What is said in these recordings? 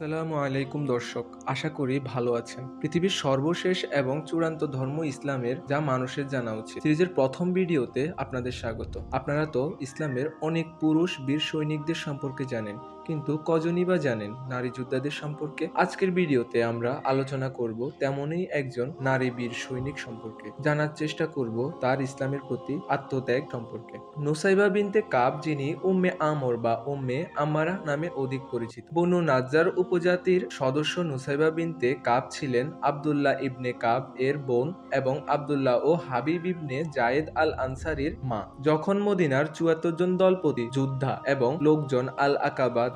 আসসালামু আলাইকুম, দর্শক। আশা করি ভালো আছেন। পৃথিবীর সর্বশেষ এবং চূড়ান্ত ধর্ম ইসলামের যা মানুষের জানা উচিত, সিরিজের প্রথম ভিডিওতে আপনাদের স্বাগত। আপনারা তো ইসলামের অনেক পুরুষ, বীর সৈনিকদের সম্পর্কে জানেন। কিন্তু কজনই বা জানেন নারী যোদ্ধাদের সম্পর্কে? আজকের ভিডিওতে আমরা আলোচনা করব তেমনই একজন নারী বীর সৈনিক সম্পর্কে। জানার চেষ্টা করব তার ইসলামের প্রতি আত্মত্যাগ সম্পর্কে। নুসাইবা বিনতে কাব, যিনি উম্মে আমর বা উম্মে আমারা নামে অধিক পরিচিত। বনু নাজ্জার উপজাতির সদস্য নুসাইবা বিনতে কাব ছিলেন আবদুল্লাহ ইবনে কাব এর বোন এবং আবদুল্লাহ ও হাবিব ইবনে জায়েদ আল আনসারির মা। যখন মদিনার চুয়াত্তর জন দলপতি, যোদ্ধা এবং লোকজন আল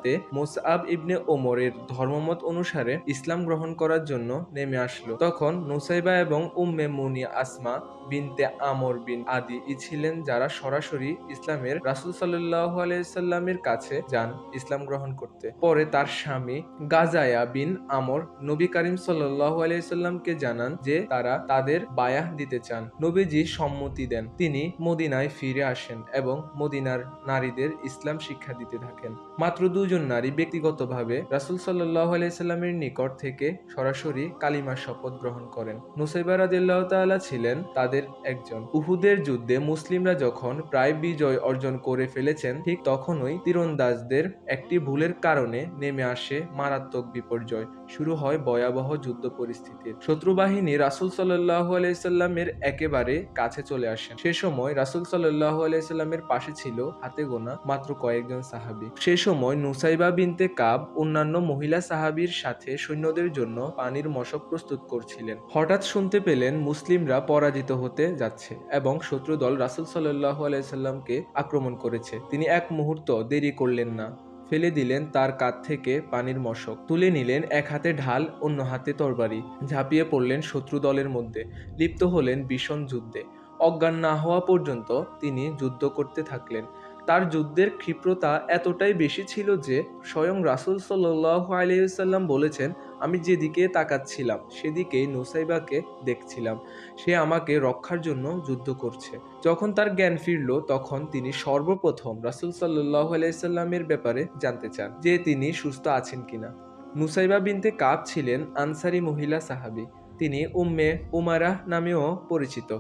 আকাবাতে মোসআব ইবনে ওমরের ধর্মমত অনুসারে ইসলাম গ্রহণ করার জন্য নেমে আসলো। তখন নুসাইবা এবং উম্মে মুনি আসমা বিনতে আমর বিন আদি ই ছিলেন যারা সরাসরি ইসলামের রাসুল সাল্লাহ আলাইসাল্লামের কাছে যান ইসলাম গ্রহণ করতে। পরে তার স্বামী গাজায়া বিন আমর নবী করিম সাল্লাহ আলাইসাল্লামকে জানান যে তারা তাদের বায়াহ দিতে চান। নবীজি সম্মতি দেন, তিনি মদিনায় ফিরে আসেন এবং মদিনার নারীদের ইসলাম শিক্ষা দিতে থাকেন। মাত্র দুজন নারী ব্যক্তিগতভাবে রাসুল সাল্লাহ আলাইসাল্লামের নিকট থেকে সরাসরি কালিমার শপথ গ্রহণ করেন। নুসাইবা রাদিল্লাহ তাআলা ছিলেন তাদের একজন। উহুদের যুদ্ধে মুসলিমরা যখন প্রায় বিজয় অর্জন করে ফেলেছেন, ঠিক তখনই তীরন্দাজদের একটি ভুলের কারণে নেমে আসে মারাত্মক বিপর্যয়। শুরু হয় ভয়াবহ যুদ্ধ পরিস্থিতির। শত্রু বাহিনী রাসুল সাল্লাহ আলাইসাল্লামের একেবারে কাছে চলে আসেন সে সময় রাসুল সাল্লাহ আলাইসাল্লামের পাশে ছিল হাতে গোনা মাত্র কয়েকজন সাহাবি। সে সময় নুসাইবা বিনতে কাব অন্যান্য মহিলা সাহাবির সাথে সৈন্যদের জন্য পানির মশক প্রস্তুত করছিলেন। হঠাৎ শুনতে পেলেন মুসলিমরা পরাজিত হতে যাচ্ছে এবং শত্রু দল রাসুল সাল্লাহ আলাইসাল্লামকে আক্রমণ করেছে। তিনি এক মুহূর্ত দেরি করলেন না, ফেলে দিলেন তার কাঁধ থেকে পানির মশক, তুলে নিলেন এক হাতে ঢাল, অন্য হাতে তরবারি, ঝাঁপিয়ে পড়লেন শত্রু দলের মধ্যে, লিপ্ত হলেন ভীষণ যুদ্ধে। অজ্ঞান না হওয়া পর্যন্ত তিনি যুদ্ধ করতে থাকলেন। তার যুদ্ধের ক্ষিপ্রতা এতটাই বেশি ছিল যে স্বয়ং রাসুল সাল্লাহ আলিয়াল্লাম বলেছেন, আমি যেদিকে তাকাচ্ছিলাম, সেদিকেই নুসাইবাকে দেখছিলাম। সে আমাকে রক্ষার জন্য যুদ্ধ করছে। যখন তার জ্ঞান ফিরল, তখন তিনি সর্বপ্রথম রাসুল সাল্লাহ আলাইসাল্লামের ব্যাপারে জানতে চান যে তিনি সুস্থ আছেন কিনা। নুসাইবা বিনতে কাব ছিলেন আনসারি মহিলা সাহাবি। তিনি উম্মে উমারা নামেও পরিচিত।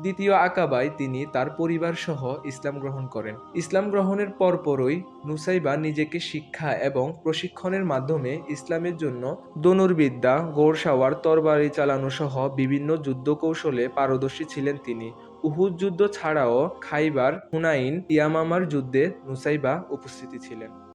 দ্বিতীয় আকাবায় তিনি তার পরিবার সহ ইসলাম গ্রহণ করেন। ইসলাম গ্রহণের পরপরই নুসাইবা নিজেকে শিক্ষা এবং প্রশিক্ষণের মাধ্যমে ইসলামের জন্য ধনুর্বিদ্যা গোরসাওয়ার তরবারি চালানো সহ বিভিন্ন যুদ্ধ কৌশলে পারদর্শী ছিলেন তিনি। উহুদ যুদ্ধ ছাড়াও খাইবার, হুনাইন, ইয়ামামার যুদ্ধে নুসাইবা উপস্থিতি ছিলেন।